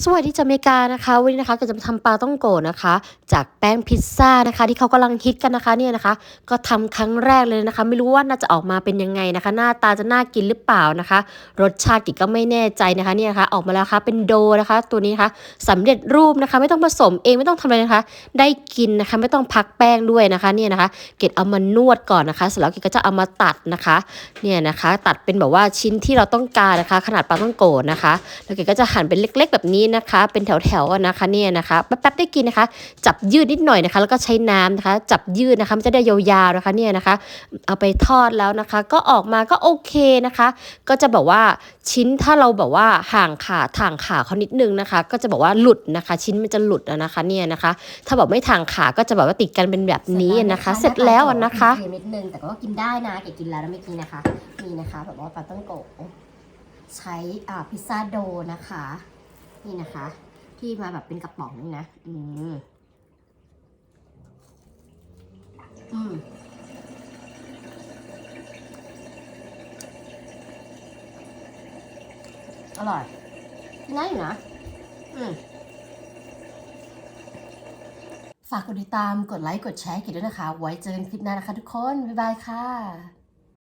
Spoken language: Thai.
สวัสดีจากอเมริกานะคะ วันนี้นะคะก็จะมาทำปลาต้องโกนะคะ จากแป้งพิซซ่านะคะ ที่เขากำลังฮิตกันนะคะเนี่ยนะคะ ก็ทำครั้งแรกเลยนะคะ ไม่รู้ว่าน่าจะออกมาเป็นยังไงนะคะ หน้าตาจะน่ากินหรือเปล่านะคะ รสชาติกิก็ไม่แน่ใจนะคะเนี่ยนะคะออกมาแล้วค่ะเป็นโดนะคะ ตัวนี้นะคะสำเร็จรูปนะคะ ไม่ต้องผสมเองไม่ต้องทำอะไรนะคะ ได้กินนะคะไม่ต้องพักแป้งด้วยนะคะเนี่ยนะคะ เกดเอามานวดก่อนนะคะเสร็จแล้วเกดก็จะเอามาตัดนะคะเนี่ยนะคะ ตัดเป็นแบบว่าชิ้นที่เราต้องการนะคะ ขนาดปลาต้องโกนะคะแล้วเกดก็จะหั่นเป็นเล็ก ๆ แบบนี้นะคะ เป็นแถวๆอะนะคะเนี่ยนะคะแป๊บๆได้กินนะคะ จับยืดนิดหน่อยนะคะ แล้วก็ใช้น้ำนะคะ จับยืดนะคะมันจะได้ยาวๆนะคะเนี่ยนะคะ เอาไปทอดแล้วนะคะ ก็ออกมาก็โอเคนะคะ ก็จะแบบว่าชิ้นถ้าเราแบบว่าห่างขาถ่างขาเขานิดนึงนะคะ ก็จะบอกว่าหลุดนะคะ ชิ้นมันจะหลุดอะนะคะเนี่ยนะคะ ถ้าแบบไม่ถ่างขาก็จะแบบว่าติดกันเป็นแบบนี้อะนะคะ เสร็จแล้วอะนะคะเค็มนิดนึงแต่ก็กินได้นะเก๋กินแล้วนะเมื่อกี้นะคะนี่นะคะแบบว่าปลาต้องโกะใช้อ่าพิซซ่าโดนะคะ นี่นะคะ ที่มาแบบเป็นกระป๋องนี่นะ อืมอืมอร่อยกินได้อยู่นะ อืมฝากกดติดตาม กดไลค์ กดแชร์กิดด้วยนะคะ ไว้เจอกันคลิปหน้านะคะทุกคน บ๊ายบายค่ะ